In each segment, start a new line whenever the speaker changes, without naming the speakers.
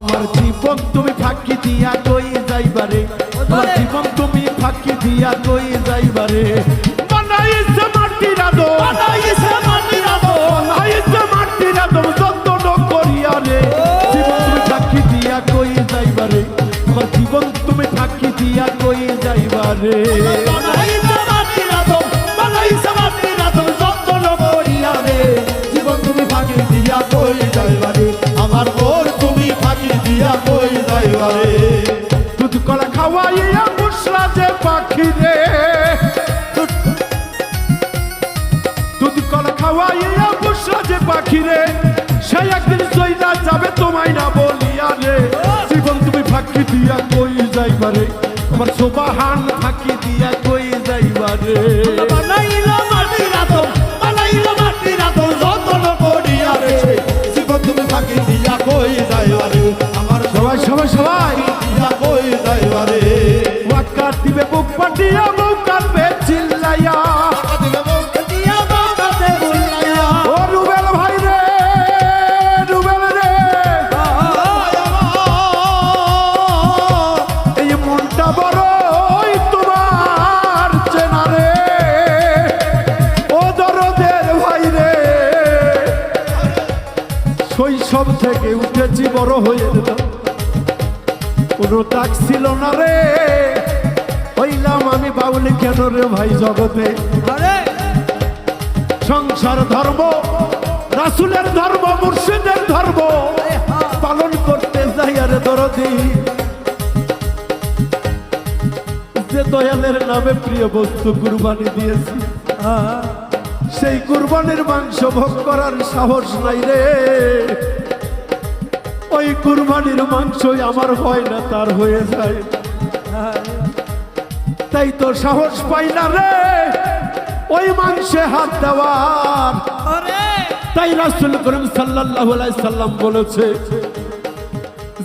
আমার জীবন তুমি ফাঁকি দিয়া কই যাইবারে আমার জীবন তুমি ফাঁকি দিয়া কই যাইবারে বানাইছে
বানাইছে
বানাইছে যত্ন করিয়া রে। জীবন তুমি ফাঁকি দিয়া কই যাইবারে আমার জীবন তুমি ফাঁকি দিয়া কই যাইবারে
বানাইছে মাটির আদো বানাইছে মাটির আদো যত্ন করিয়া রে। জীবন তুমি ফাঁকি দিয়া কই
পাখি রে সে একদিন চইলা যাবে তোমায় না বলিয়া রে। জীবন তুমি ফাঁকি দিয়া কই যাইবারে আমার সোবাহান ফাঁকি দিয়া কই
বানাইলো মাটির
শৈশব থেকে উঠেছি বড় হয়ে কোনো ডাক ছিল না রে। হইলাম আমি বাউল কেন রে ভাই জগতে? সংসার ধর্ম রাসুলের ধর্ম মুর্শিদের ধর্ম পালন করতে যাই আরে দরদি। যে দয়ালের নামে প্রিয় বস্তু কুরবানি দিয়েছি। সেই কুরবানির মাংস ভোগ করার সাহস নাই রে। ওই কুরবানির মাংসই আমার হয় না তার হয়ে যায় তাই তো সাহস পাই না রে ওই মাংসে হাত দেওয়ার। তাই রাসুল করিম সাল্লাল্লাহু আলাইহি সাল্লাম বলেছে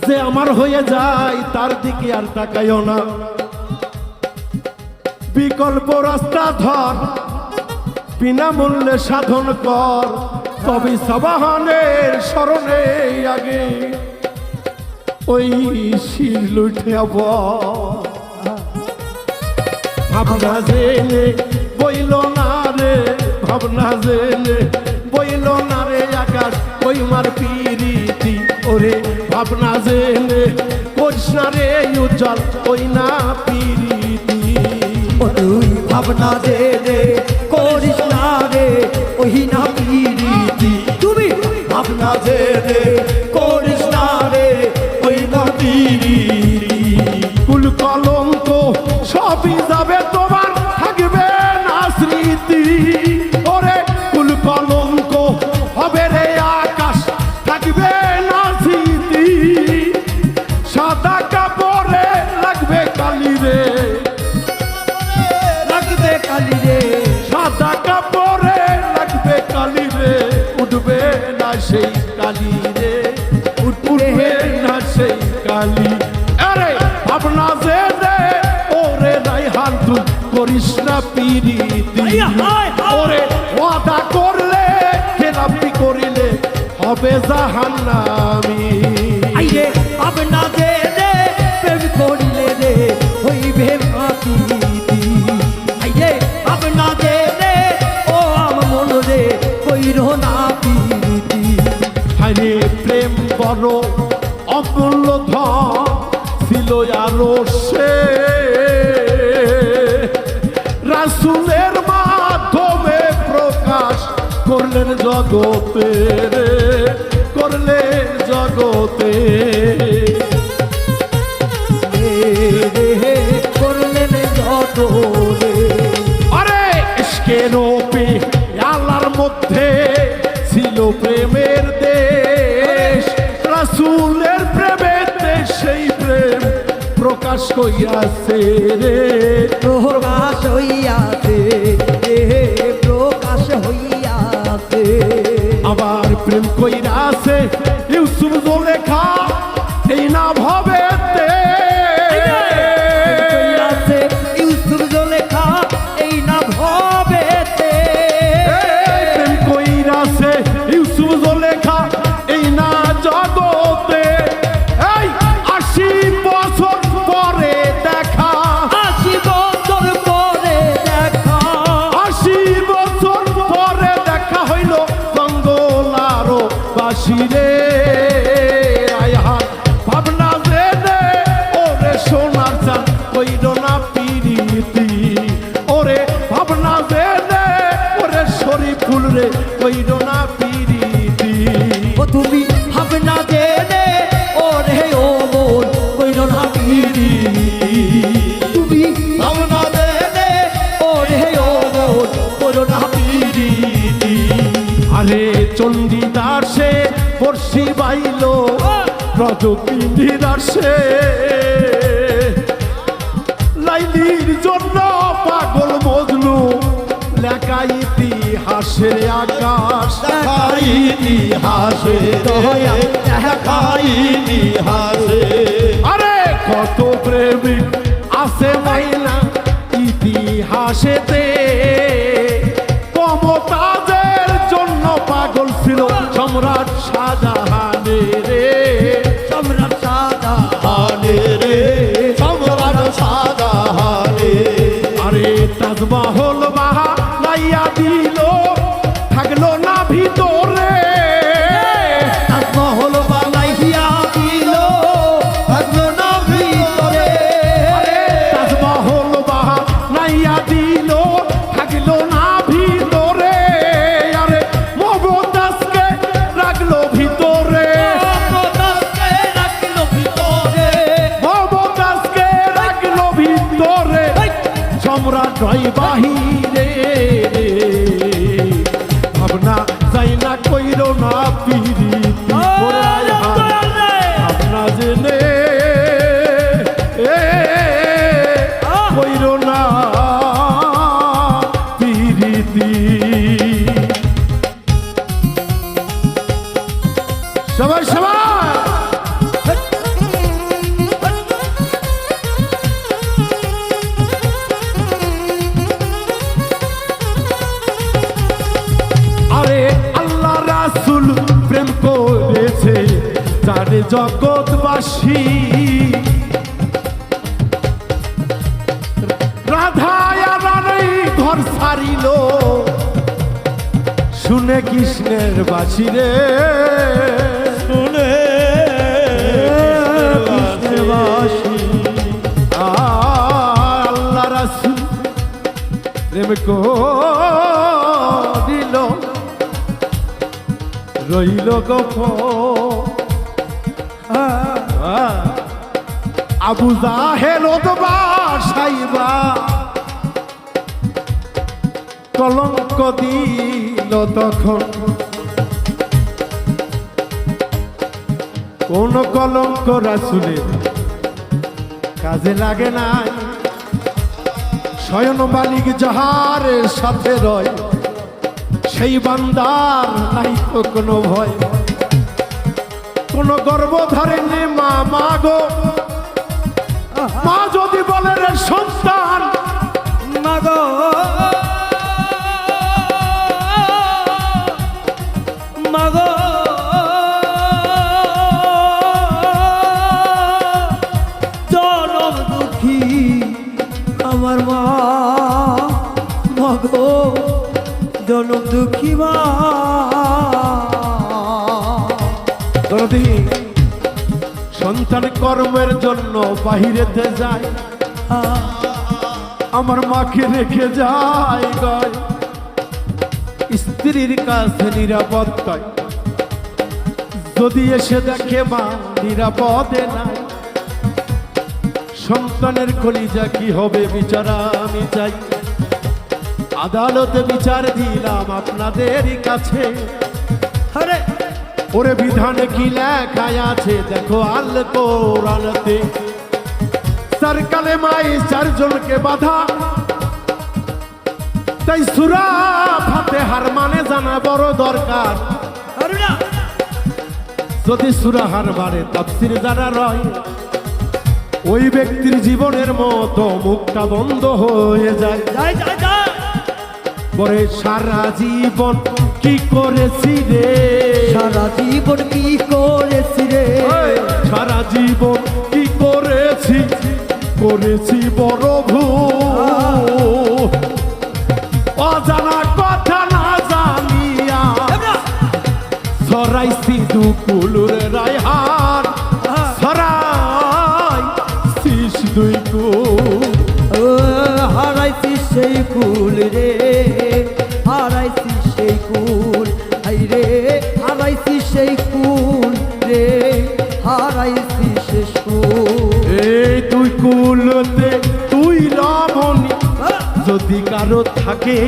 যে আমার হয়ে যায় তার দিকে আর তাকাইও না। বিকল্প রাস্তা ধর বিনামূল্যে সাধন কর কবি সবাহানের স্মরণে আগে। ওই আবার। ভাবনা জেনে বইল না রে, ভাবনা জেনে বইল না রে আকাশ, ওই মার পিরিতি। ওরে ভাবনা জেনে করিস রে উজ্জ্বল, ওই না পিরিতি।
তুই ভাবনা রে করিস রে, ওই না পিরিতি। তুমি ভাবনা দে
সবই যাবে থাকবে না স্মৃতি। আকাশ, থাকবে না স্মৃতি। সাদা লাগবে কালি
লাগবে কালি রে।
সাদা লাগবে কালি উঠবে না সেই কালি করিস না পিরিতি। ওরে ওয়াদা করলে খেলাপি করিলে হবে জাহান্নামি করলেন জগতে রে, করলেন জগতে।
করলেন রে
আরে রূপে আল্লাহর মধ্যে ছিল প্রেমের দেশ। রাসূলের প্রেমের দেশ সেই প্রেম প্রকাশ কইয়াছে রে।
প্রকাশ হইয়াছে রে
কইর না পিরিতি।
ও তুমি হবে না জেনে ও রে ও মন কইর না পিরি তুমি হবে না জেনে ও রে ও মন কইর না পিরি
আরে চণ্ডীদাসে বর্ষি বাইল রজকিনী দাসে ইতিহাসের আকাশ লেখা ইতিহাসে দেখাই ইতিহাসে। ভাবনা যাই না কইরো না পিরি জানে জগৎবাসী। রাধায়া রানী ঘর সারিল শুনে কৃষ্ণের বাসি রে। শুনে কৃষ্ণের বাসি আল্লাহ রাসুল প্রেম করিল। রইল গপ আবু সাইবা। কলঙ্ক দিল তখন। কোন কলঙ্ক রাসুলের কাজে লাগে নাই। শয়ন মালিক যাহারের সাথে রয়, সেই বান্দার নাই তো কোনো ভয়। কোন গর্ব ধরে নে মা মা গো। মা যদি বলে রে সন্তান
মাগো মাগো জনম দুঃখী আমার মা মাগো জনম দুঃখী মা।
কর্মের জন্য বাহিরেতে যায় আমার মাকে রেখে যায় গায় স্ত্রীর কাছে নিরাপত্তায় যদি এসে দেখে মা নিরাপদে নাই, সন্তানের কলিজা কি হবে বিচারা আমি চাই। আদালতে বিচার দিলাম আপনাদের কাছে।
আরে
ওরে বিধানে কি লেখায় আছে? দেখো আল কোরআনতে। সরকালে মাই চারজনকে বাধা। তাই সুরা ফাতে হার মানে জানা বড় দরকার। যদি সুরা হার বারে তাফসির যারা রয়। ওই ব্যক্তির জীবনের মতো মুখটা বন্ধ হয়ে যায়। পরে সারা জীবন কি করেছি রে?
সারা জীবন কি করেছি রে?
সারা জীবন কি করেছি? করেছি বড় ভুল। যদি কারও থাকে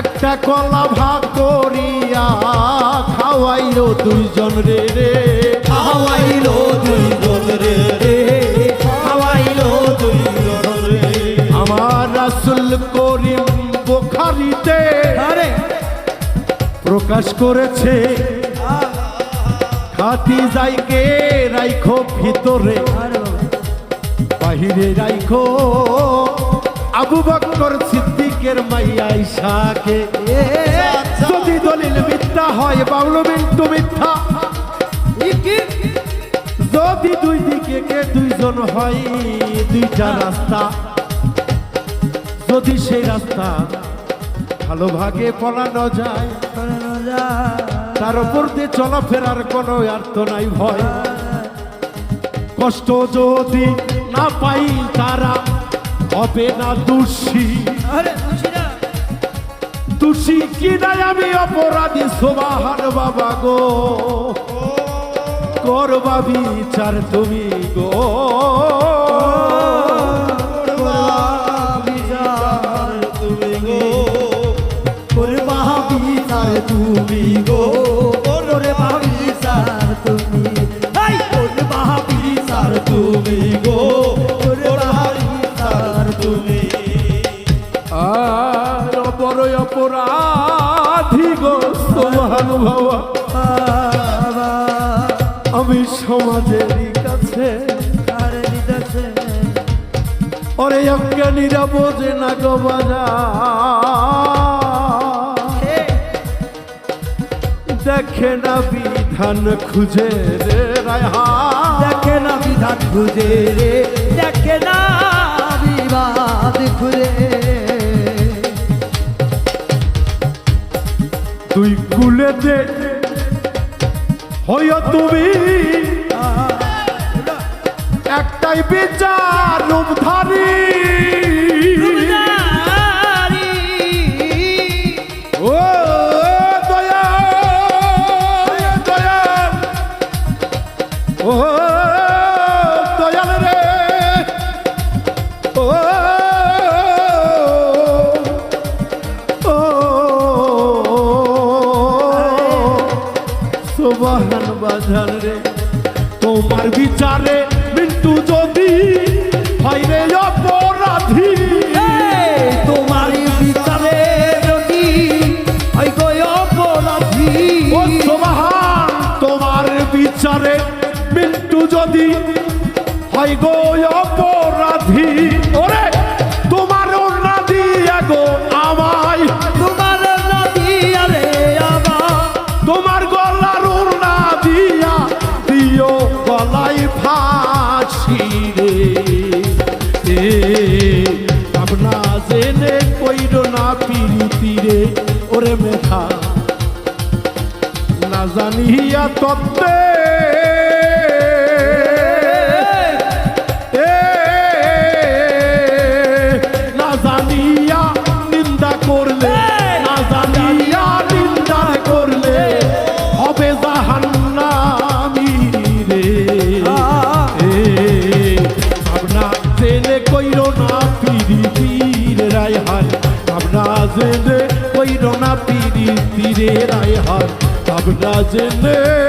একটা কলা ভাগ করিয়া খাওয়াইও দুইজন রে রে।
হাওয়াইলো দুইজন রে রে। হাওয়াইলো দুই রে
আমার রাসুল করিম বোখারিতে
আরে।
প্রকাশ করেছে খাতি যাইকে রাইখো ভিতরে বাহিরে রাইখো আবু বক্কর সিদ্দিকের মাইয়া ইসাকে
এ,
যদি দলিল মিথ্যা হয় বাউল মিন্টু মিথ্যা। যদি দুই দিকে কে দুইজন হয় দুইটা রাস্তা। যদি সেই রাস্তা ভালো ভাগে পড়ানো যায়। তার উপর দিয়ে চলাফেরার কোনো অর্থ নাই ভয়। কষ্ট যদি না পাই তারা হবে না দোষী? দোষী কি নাই আমি অপরাধী সোবাহার বাবা গো। করবা বিচার তুমি গো।
বিচার তুমি গো। করবা বিচার তুমি বিচার তুমি গো।
বাবা আমি সমাজেরই কাছে ওরে অজ্ঞানীরা বোঝে না গো বাজা। দেখে না বিধান খুঁজে রে রায়হা
দেখে না বিধান খুঁজে রে দেখে না বিবাদ খুঁজে।
তুই কুলেতে হইয় তুমি। একটাই বিচার রূপধারী। ভাবনা জেনে কইর না তত্ত্বে ভাবনা